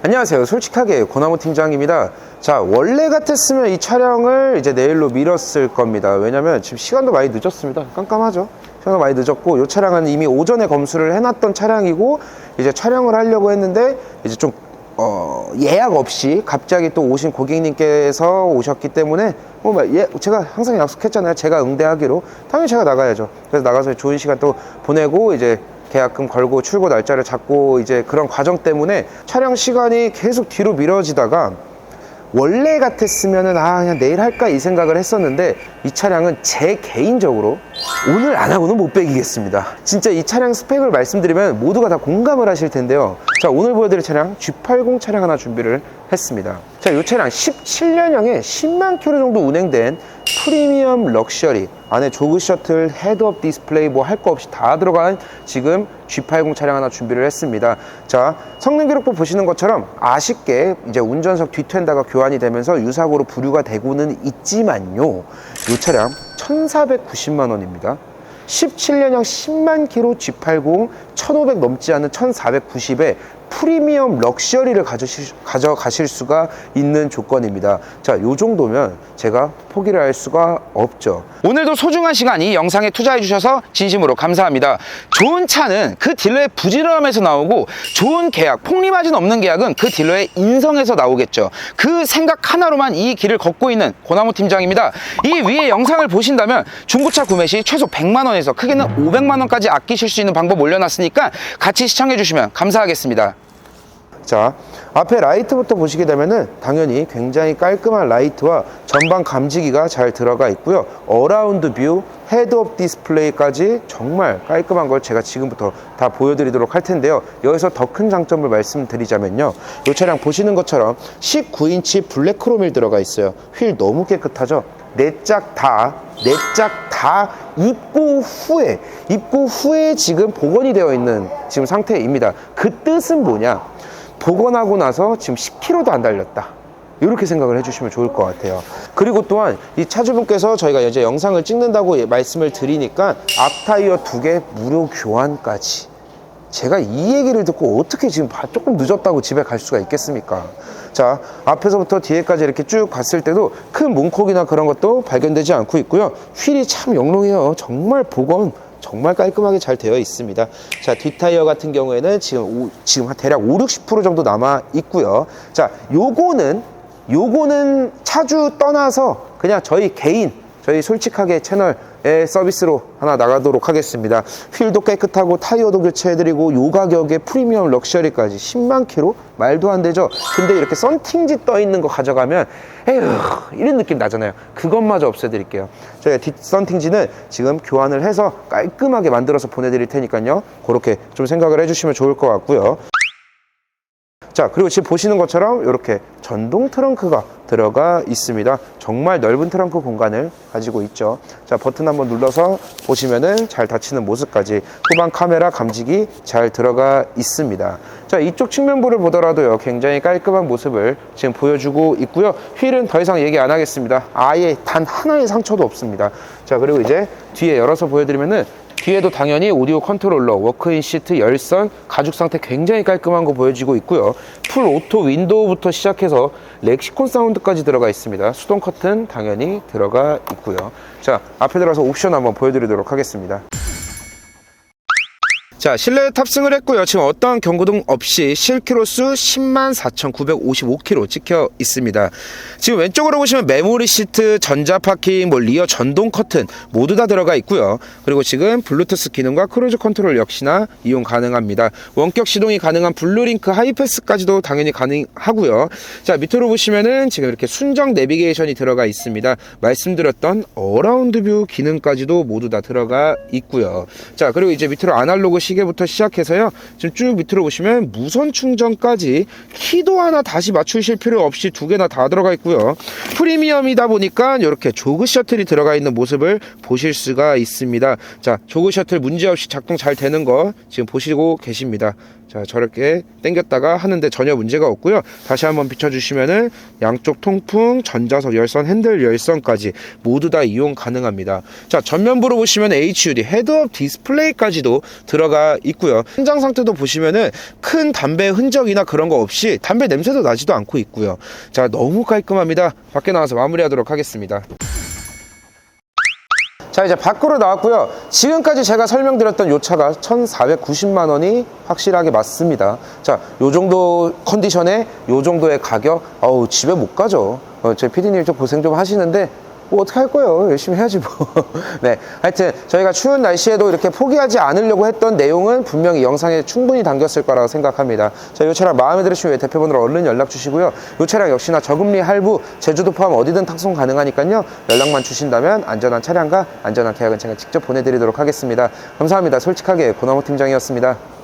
안녕하세요. 솔직하게 고나무 팀장입니다. 자, 원래 같았으면 이 촬영을 이제 내일로 미뤘을 겁니다. 왜냐면 지금 시간도 많이 늦었습니다. 깜깜하죠? 시간도 많이 늦었고, 이 차량은 이미 오전에 검수를 해놨던 차량이고, 이제 촬영을 하려고 했는데, 이제 좀, 어, 예약 없이 갑자기 또 오신 고객님께서 오셨기 때문에, 뭐, 막 예, 제가 항상 약속했잖아요. 제가 응대하기로. 당연히 제가 나가야죠. 그래서 나가서 좋은 시간 또 보내고, 이제 계약금 걸고 출고 날짜를 잡고 이제 그런 과정 때문에 촬영 시간이 계속 뒤로 미뤄지다가 원래 같았으면은 아 그냥 내일 할까 이 생각을 했었는데 이 차량은 제 개인적으로 오늘 안 하고는 못 빼기겠습니다. 진짜 이 차량 스펙을 말씀드리면 모두가 다 공감을 하실 텐데요 자 오늘 보여드릴 차량 G80 차량 하나 준비를 했습니다 자이 차량 17년형에 10만 킬로 정도 운행된 프리미엄 럭셔리 안에 조그 셔틀, 헤드업 디스플레이 뭐 할 거 없이 다 들어간 지금 G80 차량 하나 준비를 했습니다. 자, 성능 기록부 보시는 것처럼 아쉽게 이제 운전석 뒤텐다가 교환이 되면서 유사고로 부류가 되고는 있지만요. 이 차량 1,490만 원입니다. 17년형 10만 킬로 G80 1,500 넘지 않은 1,490에 프리미엄 럭셔리를 가져가실, 가져가실 수가 있는 조건입니다. 자, 요 정도면 제가 포기를 할 수가 없죠. 오늘도 소중한 시간 이 영상에 투자해 주셔서 진심으로 감사합니다. 좋은 차는 그 딜러의 부지런함에서 나오고 좋은 계약, 폭리마진 없는 계약은 그 딜러의 인성에서 나오겠죠. 그 생각 하나로만 이 길을 걷고 있는 고나무 팀장입니다. 이 위에 영상을 보신다면 중고차 구매 시 최소 100만 원에서 크게는 500만 원까지 아끼실 수 있는 방법 올려놨으니까 같이 시청해 주시면 감사하겠습니다. 자, 앞에 라이트부터 보시게 되면은 당연히 굉장히 깔끔한 라이트와 전방 감지기가 잘 들어가 있고요. 어라운드 뷰, 헤드업 디스플레이까지 정말 깔끔한 걸 제가 지금부터 다 보여드리도록 할 텐데요. 여기서 더 큰 장점을 말씀드리자면요. 이 차량 보시는 것처럼 19인치 블랙 크롬이 들어가 있어요. 휠 너무 깨끗하죠? 네짝 다, 네짝다 입고 후에, 입고 후에 지금 복원이 되어 있는 지금 상태입니다. 그 뜻은 뭐냐? 복원하고 나서 지금 10km도 안 달렸다. 이렇게 생각을 해주시면 좋을 것 같아요. 그리고 또한 이 차주분께서 저희가 이제 영상을 찍는다고 예- 말씀을 드리니까 앞 타이어 두 개 무료 교환까지. 제가 이 얘기를 듣고 어떻게 지금 바- 조금 늦었다고 집에 갈 수가 있겠습니까? 자, 앞에서부터 뒤에까지 이렇게 쭉 봤을 때도 큰 문콕이나 그런 것도 발견되지 않고 있고요. 휠이 참 영롱해요. 정말 복원 정말 깔끔하게 잘 되어 있습니다. 자, 뒷타이어 같은 경우에는 지금, 오- 지금 한 대략 5, 60% 정도 남아 있고요. 자, 요거는, 요거는 차주 떠나서 그냥 저희 개인, 저희 솔직하게 채널의 서비스로 하나 나가도록 하겠습니다. 휠도 깨끗하고 타이어도 교체해드리고 요 가격에 프리미엄 럭셔리까지 10만 킬로? 말도 안 되죠? 근데 이렇게 썬팅지 떠 있는 거 가져가면 에휴 이런 느낌 나잖아요. 그것마저 없애드릴게요. 저희가 뒷 썬팅지는 지금 교환을 해서 깔끔하게 만들어서 보내드릴 테니까요. 그렇게 좀 생각을 해주시면 좋을 것 같고요. 자 그리고 지금 보시는 것처럼 이렇게 전동 트렁크가 들어가 있습니다. 정말 넓은 트렁크 공간을 가지고 있죠. 자 버튼 한번 눌러서 보시면은 잘 닫히는 모습까지 후방 카메라 감지기 잘 들어가 있습니다. 자 이쪽 측면부를 보더라도요 굉장히 깔끔한 모습을 지금 보여주고 있고요. 휠은 더 이상 얘기 안 하겠습니다. 아예 단 하나의 상처도 없습니다. 자 그리고 이제 뒤에 열어서 보여드리면은 뒤에도 당연히 오디오 컨트롤러, 워크인 시트, 열선, 가죽 상태 굉장히 깔끔한 거 보여지고 있고요. 풀 오토 윈도우부터 시작해서 렉시콘 사운드까지 들어가 있습니다. 수동 커튼 당연히 들어가 있고요. 자, 앞에 들어서 옵션 한번 보여드리도록 하겠습니다. 자, 실내에 탑승을 했고요. 지금 어떠한 경고등 없이 실키로수 10만 4,955km 찍혀 있습니다. 지금 왼쪽으로 보시면 메모리 시트, 전자 파킹, 뭐 리어 전동 커튼 모두 다 들어가 있고요. 그리고 지금 블루투스 기능과 크루즈 컨트롤 역시나 이용 가능합니다. 원격 시동이 가능한 블루링크 하이패스까지도 당연히 가능하고요. 자, 밑으로 보시면은 지금 이렇게 순정 내비게이션이 들어가 있습니다. 말씀드렸던 어라운드 뷰 기능까지도 모두 다 들어가 있고요. 자, 그리고 이제 밑으로 아날로그 시계부터 시작해서요. 지금 쭉 밑으로 보시면 무선 충전까지 키도 하나 다시 맞추실 필요 없이 두 개나 다 들어가 있고요. 프리미엄이다 보니까 이렇게 조그 셔틀이 들어가 있는 모습을 보실 수가 있습니다. 자, 조그 셔틀 문제없이 작동 잘 되는 거 지금 보시고 계십니다. 자, 저렇게 당겼다가 하는데 전혀 문제가 없고요. 다시 한번 비춰주시면은 양쪽 통풍, 전자석 열선, 핸들 열선까지 모두 다 이용 가능합니다. 자, 전면부로 보시면 HUD 헤드업 디스플레이까지도 들어가 들어가 있고요. 현장 상태도 보시면은 큰 담배 흔적이나 그런 거 없이 담배 냄새도 나지도 않고 있고요. 자, 너무 깔끔합니다. 밖에 나와서 마무리하도록 하겠습니다. 자 이제 밖으로 나왔고요 지금까지 제가 설명드렸던 요 차가 1490만 원이 확실하게 맞습니다 자요 정도 컨디션에 요 정도의 가격 어우 집에 못 가죠 어, 제 PD님 좀 고생 좀 하시는데 뭐 어떻게 할 거예요? 열심히 해야지 뭐 네 하여튼 저희가 추운 날씨에도 이렇게 포기하지 않으려고 했던 내용은 분명히 영상에 충분히 담겼을 거라고 생각합니다. 자 요 차량 마음에 들으시면 대표번호로 얼른 연락 주시고요. 요 차량 역시나 저금리 할부 제주도 포함 어디든 탁송 가능하니까요. 연락만 주신다면 안전한 차량과 안전한 계약은 제가 직접 보내드리도록 하겠습니다. 감사합니다. 솔직하게 고나무 팀장이었습니다